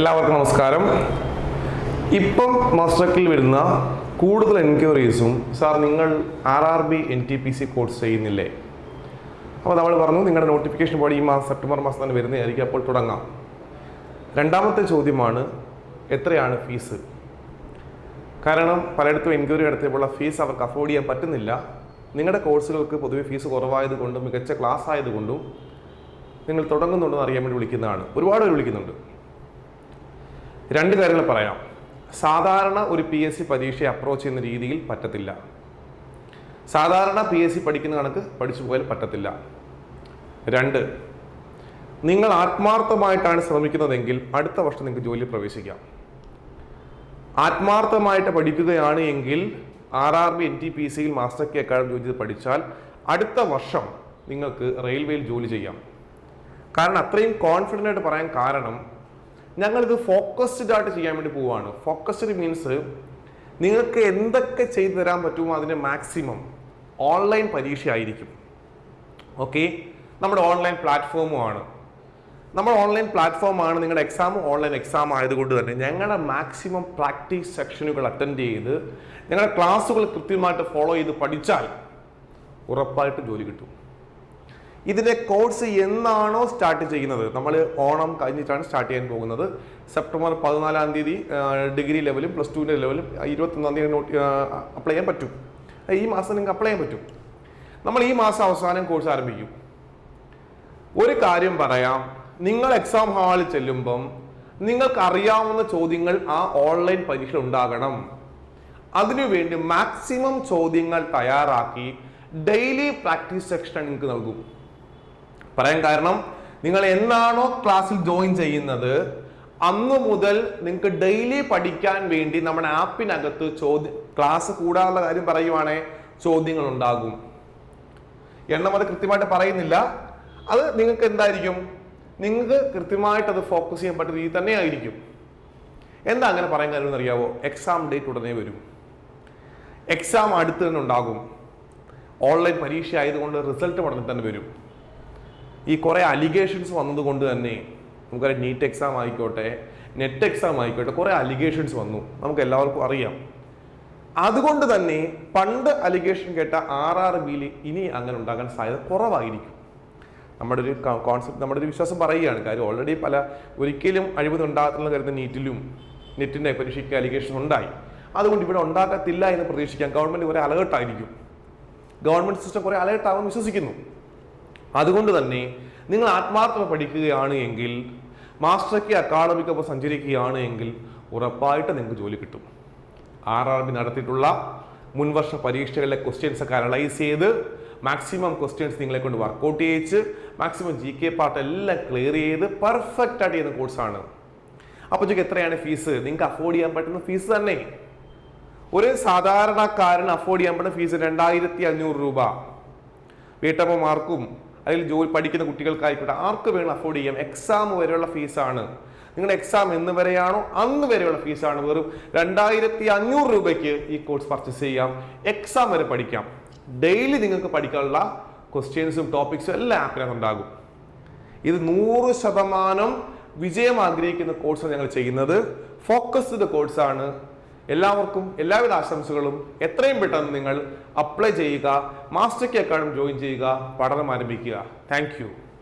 എല്ലാവർക്കും നമസ്കാരം. ഇപ്പം മസ്റ്റക്കിൽ വരുന്ന കൂടുതൽ എൻക്വയറീസും സാർ നിങ്ങൾ R R B N T P C course ചെയ്യുന്നില്ലേ? അപ്പോൾ നമ്മൾ പറഞ്ഞു നിങ്ങളുടെ നോട്ടിഫിക്കേഷൻ ബോഡി ഈ മാസം സെപ്റ്റംബർ മാസം തന്നെ വരുന്നതായിരിക്കും അപ്പോൾ തുടങ്ങാം. രണ്ടാമത്തെ ചോദ്യമാണ് എത്രയാണ് ഫീസ് കാരണം പലയിടത്തും എൻക്വയറി നടത്തിയപ്പോൾ ഫീസ് അവർക്ക് അഫോർഡ് ചെയ്യാൻ പറ്റുന്നില്ല. നിങ്ങളുടെ കോഴ്സുകൾക്ക് പൊതുവെ ഫീസ് കുറവായതുകൊണ്ടും മികച്ച ക്ലാസ് ആയതുകൊണ്ടും നിങ്ങൾ തുടങ്ങുന്നുണ്ടെന്ന് അറിയാൻ വേണ്ടി വിളിക്കുന്നതാണ്. ഒരുപാട് പേര് വിളിക്കുന്നുണ്ട്. രണ്ട് കാര്യങ്ങൾ പറയാം. സാധാരണ ഒരു പി എസ് സി പരീക്ഷയെ അപ്രോച്ച് ചെയ്യുന്ന രീതിയിൽ പറ്റത്തില്ല. സാധാരണ പി എസ് സി പഠിക്കുന്ന കണക്ക് പഠിച്ചു പോയാൽ പറ്റത്തില്ല. രണ്ട് നിങ്ങൾ ആത്മാർത്ഥമായിട്ടാണ് ശ്രമിക്കുന്നതെങ്കിൽ അടുത്ത വർഷം നിങ്ങൾക്ക് ജോലി പ്രവേശിക്കാം. ആത്മാർത്ഥമായിട്ട് പഠിക്കുകയാണ് എങ്കിൽ R R B N T P സിയിൽ മാസ്റ്റർ കെ അക്കാഡമി ജോലി ചെയ്ത് പഠിച്ചാൽ അടുത്ത വർഷം നിങ്ങൾക്ക് റെയിൽവേയിൽ ജോലി ചെയ്യാം. കാരണം അത്രയും കോൺഫിഡന്റ് ആയിട്ട് പറയാൻ കാരണം ഞങ്ങളിത് ഫോക്കസ്ഡ് ആയിട്ട് ചെയ്യാൻ വേണ്ടി പോവുകയാണ് ഫോക്കസ്ഡ് മീൻസ് നിങ്ങൾക്ക് എന്തൊക്കെ ചെയ്തു തരാൻ പറ്റുമോ അതിന്റെ മാക്സിമം ഓൺലൈൻ പരീക്ഷ ആയിരിക്കും ഓക്കെ നമ്മുടെ ഓൺലൈൻ പ്ലാറ്റ്ഫോമുമാണ് നമ്മൾ ഓൺലൈൻ പ്ലാറ്റ്ഫോമാണ് നിങ്ങളുടെ എക്സാം ഓൺലൈൻ എക്സാം ആയതുകൊണ്ട് തന്നെ ഞങ്ങളുടെ മാക്സിമം പ്രാക്ടീസ് സെക്ഷനുകൾ അറ്റൻഡ് ചെയ്ത് ഞങ്ങളുടെ ക്ലാസ്സുകൾ കൃത്യമായിട്ട് ഫോളോ ചെയ്ത് പഠിച്ചാൽ ഉറപ്പായിട്ട് ജോലി കിട്ടും. ഇതിന്റെ കോഴ്സ് എന്നാണോ സ്റ്റാർട്ട് ചെയ്യുന്നത്? നമ്മൾ ഓണം കഴിഞ്ഞിട്ടാണ് സ്റ്റാർട്ട് ചെയ്യാൻ പോകുന്നത്. സെപ്റ്റംബർ പതിനാലാം തീയതി ഡിഗ്രി ലെവലും പ്ലസ് ടുവിന്റെ ലെവലും ഇരുപത്തൊന്നാം തീയതി അപ്ലൈ ചെയ്യാൻ പറ്റും. ഈ മാസം നിങ്ങൾക്ക് അപ്ലൈ ചെയ്യാൻ പറ്റും. നമ്മൾ ഈ മാസം അവസാനം കോഴ്സ് ആരംഭിക്കും. ഒരു കാര്യം പറയാം. നിങ്ങൾ എക്സാം ഹാളിൽ ചെല്ലുമ്പം നിങ്ങൾക്ക് അറിയാവുന്ന ചോദ്യങ്ങൾ ആ ഓൺലൈൻ പരീക്ഷ ഉണ്ടാകണം. അതിനുവേണ്ടി മാക്സിമം ചോദ്യങ്ങൾ തയ്യാറാക്കി ഡെയിലി പ്രാക്ടീസ് സെക്ഷൻ നിങ്ങൾക്ക് നൽകും. പറയാൻ കാരണം നിങ്ങൾ എന്നാണോ ക്ലാസ്സിൽ ജോയിൻ ചെയ്യുന്നത് അന്ന് മുതൽ നിങ്ങൾക്ക് ഡെയിലി പഠിക്കാൻ വേണ്ടി നമ്മുടെ ആപ്പിനകത്ത് ചോദ്യം ക്ലാസ് കൂടാനുള്ള കാര്യം പറയുവാണേ ചോദ്യങ്ങൾ ഉണ്ടാകും എണ്ണം അത് കൃത്യമായിട്ട് പറയുന്നില്ല. അത് നിങ്ങൾക്ക് എന്തായിരിക്കും? നിങ്ങൾക്ക് കൃത്യമായിട്ട് അത് ഫോക്കസ് ചെയ്യാൻ പറ്റുന്ന രീതി തന്നെ ആയിരിക്കും എന്താ അങ്ങനെ പറയാൻ കാര്യം എന്നറിയാവോ? എക്സാം ഡേറ്റ് ഉടനെ വരും. എക്സാം അടുത്ത് തന്നെ ഉണ്ടാകും. ഓൺലൈൻ പരീക്ഷ ആയതുകൊണ്ട് റിസൾട്ട് ഉടനെ തന്നെ വരും. ഈ കുറേ അലിഗേഷൻസ് വന്നതുകൊണ്ട് തന്നെ നമുക്കറിയാം നീറ്റ് എക്സാം ആയിക്കോട്ടെ നെറ്റ് എക്സാം ആയിക്കോട്ടെ കുറേ അലിഗേഷൻസ് വന്നു. നമുക്ക് എല്ലാവർക്കും അറിയാം. അതുകൊണ്ട് തന്നെ പണ്ട് അലിഗേഷൻ കേട്ട ആർ ആർ ബിയിൽ ഇനി അങ്ങനെ ഉണ്ടാകാൻ സാധ്യത കുറവായിരിക്കും. നമ്മുടെ ഒരു കോൺസെപ്റ്റ് നമ്മുടെ ഒരു വിശ്വാസം പറയുകയാണ്. കാര്യം ഓൾറെഡി പല ഒരിക്കലും അഴിമതി ഉണ്ടാകത്തില്ലെന്ന് കരുതുന്ന നീറ്റിലും നെറ്റിന്റെ പരീക്ഷയ്ക്ക് അലിഗേഷൻ ഉണ്ടായി. അതുകൊണ്ട് ഇവിടെ ഉണ്ടാക്കത്തില്ല എന്ന് പ്രതീക്ഷിക്കാം. ഗവൺമെന്റ് കുറെ അലേർട്ടായിരിക്കും ഗവൺമെന്റ് സിസ്റ്റം കുറെ അലേർട്ടാകുമെന്ന് വിശ്വസിക്കുന്നു. അതുകൊണ്ട് തന്നെ നിങ്ങൾ ആത്മാർത്ഥമായി പഠിക്കുകയാണ് എങ്കിൽ മാസ്റ്റർക്ക് അക്കാഡമിക് അക്കാഡമിക്കൊപ്പം സഞ്ചരിക്കുകയാണ് എങ്കിൽ ഉറപ്പായിട്ട് നിങ്ങൾക്ക് ജോലി കിട്ടും. ആർ ആർ ബി നടത്തിയിട്ടുള്ള മുൻവർഷ പരീക്ഷകളിലെ ക്വസ്റ്റ്യൻസ് ഒക്കെ അനലൈസ് ചെയ്ത് മാക്സിമം ക്വസ്റ്റ്യൻസ് നിങ്ങളെ കൊണ്ട് വർക്കൗട്ട് ചെയ്യിച്ച് മാക്സിമം ജി കെ പാർട്ട് എല്ലാം ക്ലിയർ ചെയ്ത് പെർഫെക്റ്റ് ആയിട്ട് ചെയ്യുന്ന കോഴ്സാണ് അപ്പോൾ ചോദിക്കും എത്രയാണ് ഫീസ് നിങ്ങൾക്ക് അഫോർഡ് ചെയ്യാൻ പറ്റുന്ന ഫീസ് തന്നെ. ഒരു സാധാരണക്കാരന് അഫോർഡ് ചെയ്യാൻ പറ്റുന്ന ഫീസ് രണ്ടായിരത്തി അഞ്ഞൂറ് രൂപ. വീട്ടമ്മമാർക്കും അല്ലെങ്കിൽ ജോലി പഠിക്കുന്ന കുട്ടികൾക്കായിക്കോട്ടെ ആർക്ക് വേണം അഫോർഡ് ചെയ്യാം. എക്സാം വരെയുള്ള ഫീസാണ് നിങ്ങളുടെ എക്സാം എന്ന് വരെയാണോ അന്ന് വരെയുള്ള ഫീസാണ് വെറും രണ്ടായിരത്തി അഞ്ഞൂറ് രൂപയ്ക്ക് ഈ കോഴ്സ് പർച്ചേസ് ചെയ്യാം. എക്സാം വരെ പഠിക്കാം. ഡെയിലി നിങ്ങൾക്ക് പഠിക്കാനുള്ള ക്വസ്റ്റ്യൻസും ടോപ്പിക്സും എല്ലാം ആപ്പിനകത്ത് ഉണ്ടാകും. ഇത് നൂറ് ശതമാനം വിജയം ആഗ്രഹിക്കുന്ന കോഴ്സാണ് ഞങ്ങൾ ചെയ്യുന്നത്. ഫോക്കസ്ഡ് കോഴ്സാണ് എല്ലാവർക്കും എല്ലാവിധ ആശംസകളും. എത്രയും പെട്ടെന്ന് നിങ്ങൾ അപ്ലൈ ചെയ്യുക മാസ്റ്റർ കെ അക്കാഡമി ജോയിൻ ചെയ്യുക പഠനം ആരംഭിക്കുക. താങ്ക്